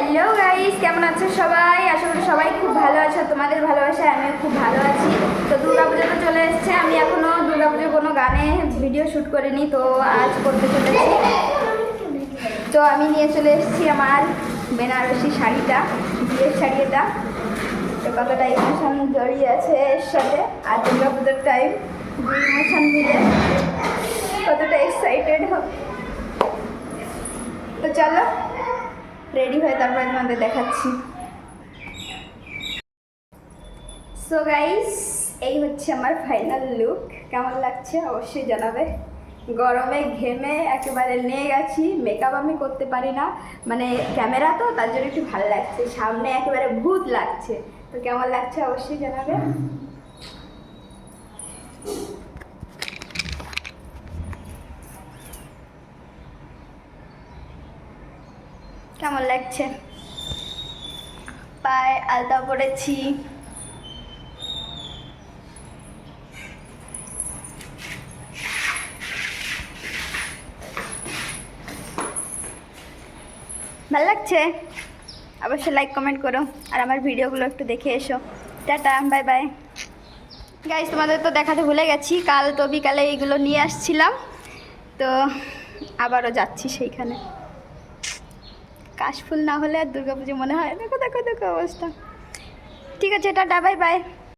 Hello guys কেমন আছো সবাই? আশা করি সবাই খুব ভালো আছো তোমাদের ভালোবাসায় আমিও খুব ভালো আছি। তো দুর্গাপুজো তো চলে এসেছে। আমি এখনও দুর্গাপুজোর কোনো গানে ভিডিও শ্যুট করিনি, তো আজ করতে চলেছি। তো আমি নিয়ে চলে এসেছি আমার বেনারসি শাড়িটা, বিয়ের শাড়ি এটা তো কতটা ইমোশন জড়িয়ে আছে এর সাথে। আর দুর্গাপুজোর টাইম দুই ইমোশন মিলে। কতটা এক্সাইটেড হবে তো চলো। রেডি হয়ে তারপরে তোমাদের দেখাচ্ছি। সো গাইস এই হচ্ছে আমার ফাইনাল লুক কেমন লাগছে অবশ্যই জানাবে। গরমে ঘেমে একেবারে নিয়ে গেছি। মেকআপ আমি করতে পারি না। মানে ক্যামেরা তো, তার জন্য একটু ভালো লাগছে। সামনে একেবারে ভূত লাগছে। তো কেমন লাগছে অবশ্যই জানাবে। কেমন লাগছে? পায়ে আলতা পড়েছি ভালো লাগছে? অবশ্যই লাইক কমেন্ট করো আর আমার ভিডিওগুলো একটু দেখে এসো। টাটা বাই বাই গাইজ তোমাদের তো দেখাতে ভুলে গেছি, কাল তো বিকালে এইগুলো নিয়ে আসছিলাম। তো আবারও যাচ্ছি সেইখানে। কাশফুল না হলে আর দুর্গাপুজো মনে হয় দেখো দেখো দেখো অবস্থা। ঠিক আছে, টাটা, বাই বাই।